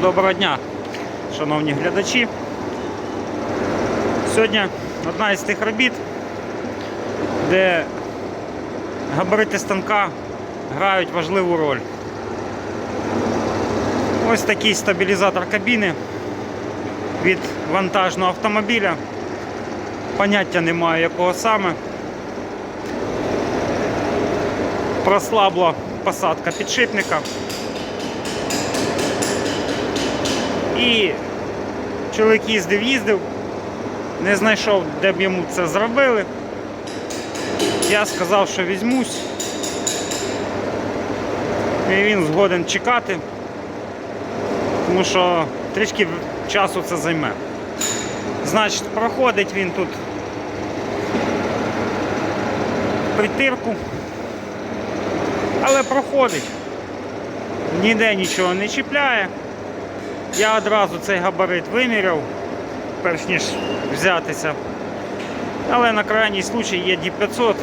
доброго дня, шановні глядачі. Сьогодні одна із тих робіт, де габарити станка грають важливу роль. Ось такий стабілізатор кабіни від вантажного автомобіля. Поняття немає якого саме. Прослабла посадка підшипника. І чоловік їздив, їздив, не знайшов, де б йому це зробили. Я сказав, що візьмусь. І він згоден чекати, тому що трішки часу це займе. Значить, проходить він тут притирку, але проходить. Ніде нічого не чіпляє. Я одразу цей габарит виміряв, перш ніж взятися. Але на крайній случай є D500.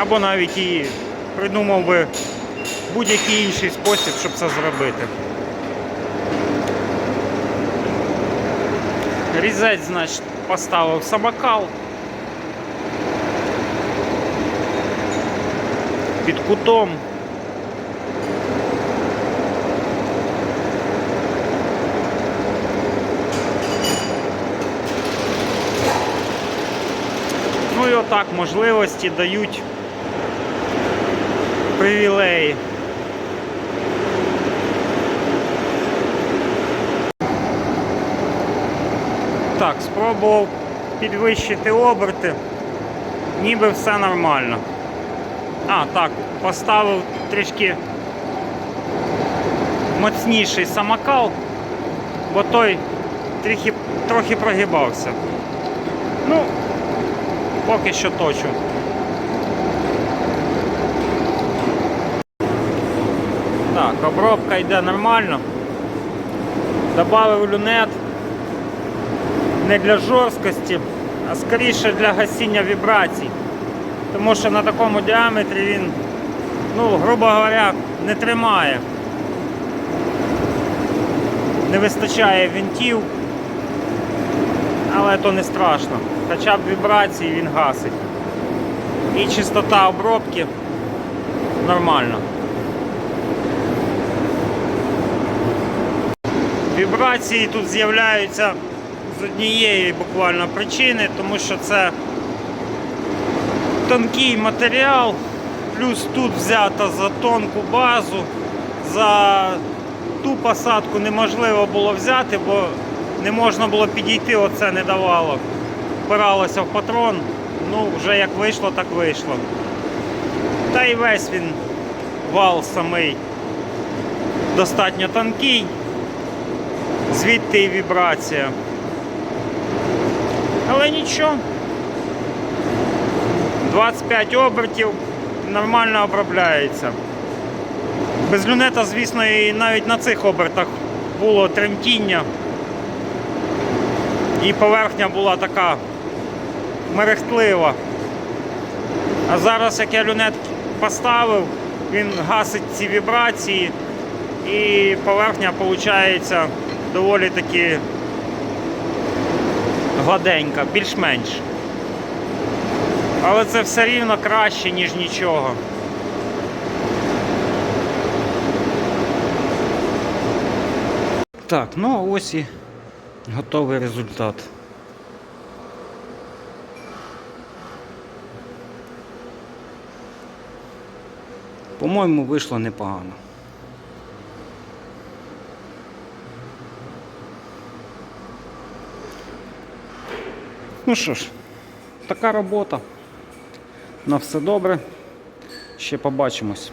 Або навіть і придумав би будь-який інший спосіб, щоб це зробити. Різець, значить, поставив самокал. Під кутом. Ну і отак можливості дають привілеї. Так, спробував підвищити оберти, ніби все нормально. А, так, поставив трішки моцніший самокал, бо той трохи, трохи прогибався. Ну, поки що точу. Так, обробка йде нормально. Добавив люнет не для жорсткості, а скоріше для гасіння вібрацій. Тому що на такому діаметрі він, ну, грубо говоря, не тримає. Не вистачає винтів, але то не страшно. Хоча б вібрації він гасить. І чистота обробки нормально. Вібрації тут з'являються з однієї буквально причини, тому що це тонкий матеріал, плюс тут взято за тонку базу, за ту посадку неможливо було взяти, бо не можна було підійти, оце не давало. Впиралося в патрон, ну вже як вийшло, так вийшло. Та й весь він вал самий достатньо тонкий, звідти і вібрація. Але нічого. 25 обертів нормально обробляється. Без люнета, звісно, і навіть на цих обертах було тремтіння. І поверхня була така мерехтлива. А зараз, як я люнет поставив, він гасить ці вібрації і поверхня виходить доволі таки гладенька, більш-менш. Але це все рівно краще, ніж нічого. Так, ну ось і готовий результат. По-моєму, вийшло непогано. Ну що ж, така робота. На все добре. Ще побачимось.